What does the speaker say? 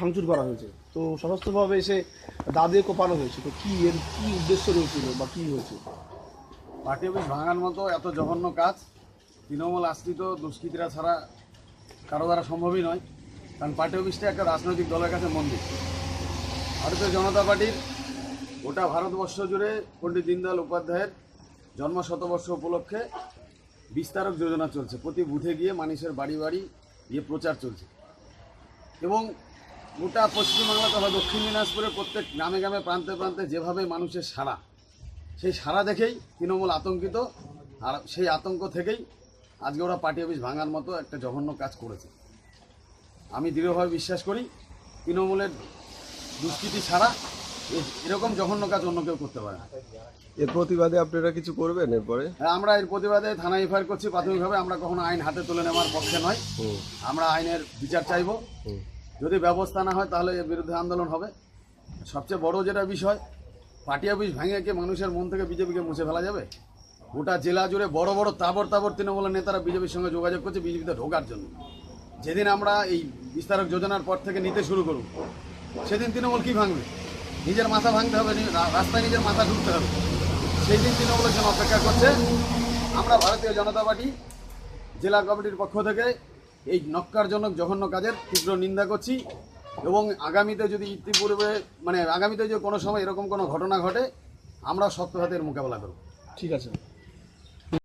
ভাঙচুর করা হয়েছে। তো সমস্তভাবে এসে দাদে কোপানো হয়েছে। তো কি এর কি উদ্দেশ্য রয়েছিল বা কি হয়েছে? পার্টি অফিস ভাঙার মতো এত জঘন্য কাজ তৃণমূল আশ্রিত দুষ্কৃতীরা ছাড়া কারও দ্বারা সম্ভবই নয় কারণ পার্টি অফিসটা একটা রাজনৈতিক দলের কাছে মন্দির। ভারতীয় জনতা পার্টির গোটা ভারতবর্ষ জুড়ে পণ্ডিত দীনদয়াল উপাধ্যায়ের জন্ম শতবর্ষ উপলক্ষে বিস্তারক যোজনা চলছে। প্রতি বুথে গিয়ে মানুষের বাড়ি বাড়ি গিয়ে প্রচার চলছে। এবং গোটা পশ্চিমবাংলা তথা দক্ষিণ দিনাজপুরের প্রত্যেক গ্রামে গ্রামে, প্রান্তে প্রান্তে যেভাবে মানুষের সারা সেই সারা দেখেই তৃণমূল আতঙ্কিত। আর সেই আতঙ্ক থেকেই আজকে ওরা পার্টি অফিস ভাঙার মতো একটা জঘন্য কাজ করেছে। আমি দৃঢ়ভাবে বিশ্বাস করি, তৃণমূলের দুষ্কৃতি ছাড়া এরকম জঘন্য কাজ অন্য কেউ করতে পারে না। এর প্রতিবাদে আপনারা কিছু করবেন এরপরে? হ্যাঁ, আমরা এর প্রতিবাদে থানায় এফআইআর করছি। প্রাথমিকভাবে আমরা কখনো আইন হাতে তুলে নেওয়ার পক্ষে নয়। আমরা আইনের বিচার চাইব। যদি ব্যবস্থা না হয় তাহলে এর বিরুদ্ধে আন্দোলন হবে। সবচেয়ে বড় যেটা বিষয় পার্টি অফিস ভেঙে কে মানুষের মন থেকে বিজেপিকে মুছে ফেলা যাবে? গোটা জেলা জুড়ে বড় বড় তাবর তাবর তৃণমূলের নেতারা বিজেপির সঙ্গে যোগাযোগ করছে বিজেপিতে ঢোকার জন্য। যেদিন আমরা এই বিস্তারক যোজনার পর থেকে নিতে শুরু করব সেদিন তৃণমূল কি ভাঙবে? নিজের মাথা ভাঙতে হবে রাস্তায় নিজের মাথা ঢুকতে হবে। সেই দিন তৃণমূলের জন্য অপেক্ষা করছে। আমরা ভারতীয় জনতা পার্টি জেলা কমিটির পক্ষ থেকে এই নক্কারজনক জঘন্য কাজের তীব্র নিন্দা করছি এবং আগামীতে যদি ইতিপূর্বে মানে আগামীতে যদি কোনো সময় এরকম কোনো ঘটনা ঘটে, আমরা শক্ত হাতের মোকাবেলা করব। ঠিক আছে।